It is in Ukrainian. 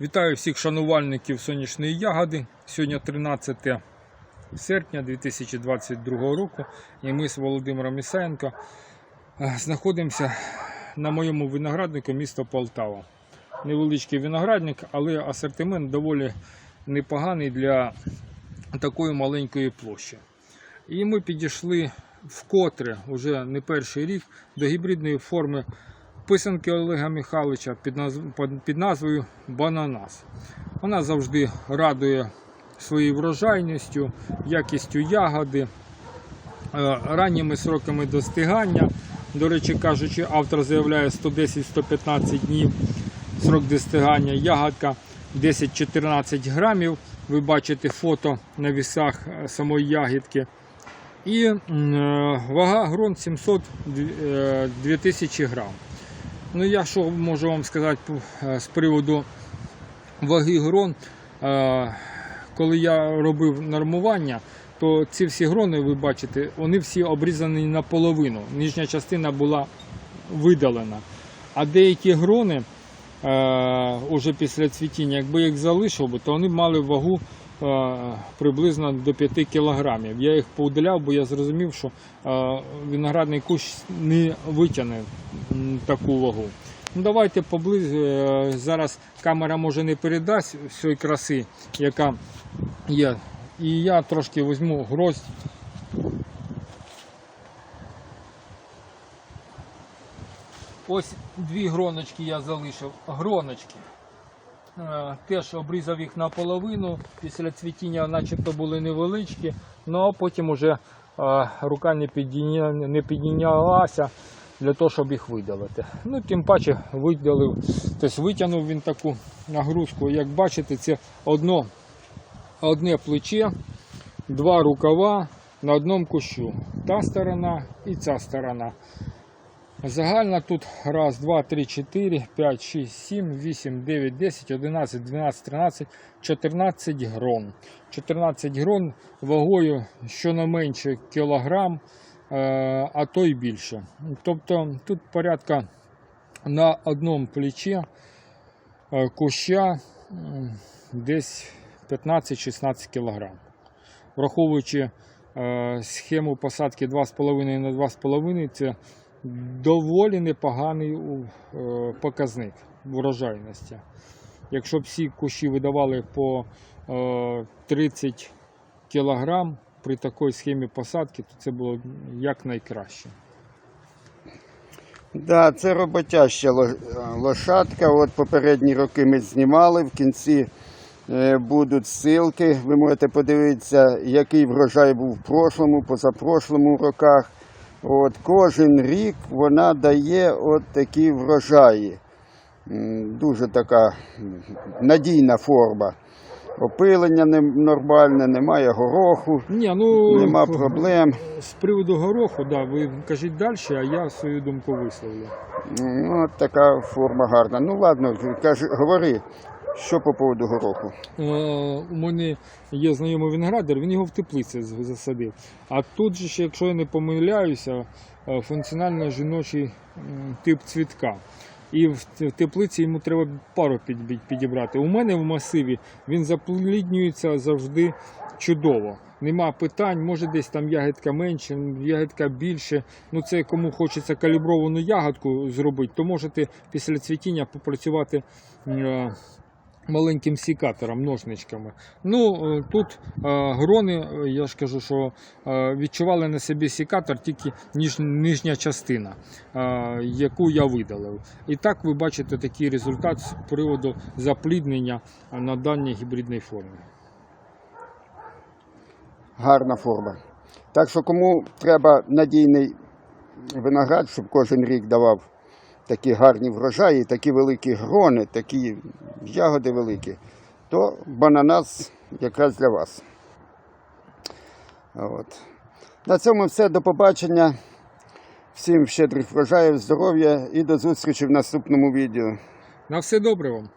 Вітаю всіх шанувальників сонячної ягоди. Сьогодні 13 серпня 2022 року. І ми з Володимиром Ісаєнко е, знаходимося на моєму винограднику міста Полтава. Невеличкий виноградник, але асортимент доволі непоганий для такої маленької площі. І ми підійшли вкотре, вже не перший рік, до гібридної форми писанки Олега Михайловича під, назв... під- під назвою Бананас. Вона завжди радує своєю врожайністю, якістю ягоди, е, ранніми сроками достигання. До речі, кажучи, автор заявляє 110-115 днів срок достигання. Ягодка 10-14 грамів. Ви бачите фото на вісах е, самої ягідки. І е, вага грон 700 е, 2000 грам. Ну, я що можу вам сказати е, з приводу ваги грон. Е, Коли я робив нормування, то ці всі грони, ви бачите, вони всі обрізані наполовину. Нижня частина була видалена. А деякі грони е, уже після цвітіння, якби їх залишив, то вони мали вагу приблизно до 5 кілограмів. Я їх поудаляв, бо я зрозумів, що е, виноградний кущ не витягне таку вагу. Ну, давайте поблизу. е, Зараз камера може не передасть всієї краси, яка є. І я трошки візьму гроздь. Ось дві гроночки я залишив. Гроночки. Е, Теж обрізав їх наполовину. Після цвітіння начебто були невеличкі, ну а потім уже е, рука не, підійнялася для того, щоб їх видалити. Ну, тим паче видалив, тобто витягнув він таку нагрузку. Як бачите, це одно, одне плече, два рукава на одному кущу. Та сторона і ця сторона. Загально тут раз, два, три, чотири, п'ять, шість, сім, вісім, дев'ять, десять, одинадцять, дванадцять, тринадцять, чотирнадцять грон. 14 грон вагою щонайменше кілограм, е, а то й більше. Тобто тут порядка на одному плечі е, куща десь 15-16 кілограм. Враховуючи е, схему посадки 2,5 на 2,5, це доволі непоганий е, показник врожайності. Якщо б всі кущі видавали по е, 30 кг при такій схемі посадки, то це було якнайкраще. Да, це роботяща лошадка. От попередні роки ми знімали. В кінці е, будуть ссылки. Ви можете подивитися, який врожай був в прошлому, позапрошлому роках. От кожен рік вона дає от такі врожаї. Дуже така надійна форма. Опилення нормальне, немає гороху, Ні, ну, нема проблем. З приводу гороху, да, ви кажіть далі, а я свою думку висловлю. Ну, от така форма гарна. Ну ладно, кажи, говори, що по поводу гороху. Е, у мене є знайомий виноградар, він його в теплиці засадив. А тут же, якщо я не помиляюся, е, функціонально жіночий тип цвітка. І в теплиці йому треба пару підібрати. У мене в масиві він запліднюється завжди чудово. Нема питань, може десь там ягідка менше, ягідка більше. Ну це кому хочеться калібровану ягодку зробити, то можете після цвітіння попрацювати е, маленьким сікатором, ножничками. Ну е, тут е, грони, е, я ж кажу, що відчували на собі сікатор тільки ніж, нижня частина, яку я видалив. І так ви бачите такий результат з приводу запліднення на даній гібридній формі. Гарна форма. Так що кому треба надійний виноград, щоб кожен рік давав такі гарні врожаї, такі великі грони, такі ягоди великі, то бананас якраз для вас. От. На цьому все. До побачення. Всім щедрих врожаїв, здоров'я і до зустрічі в наступному відео. На все добре вам!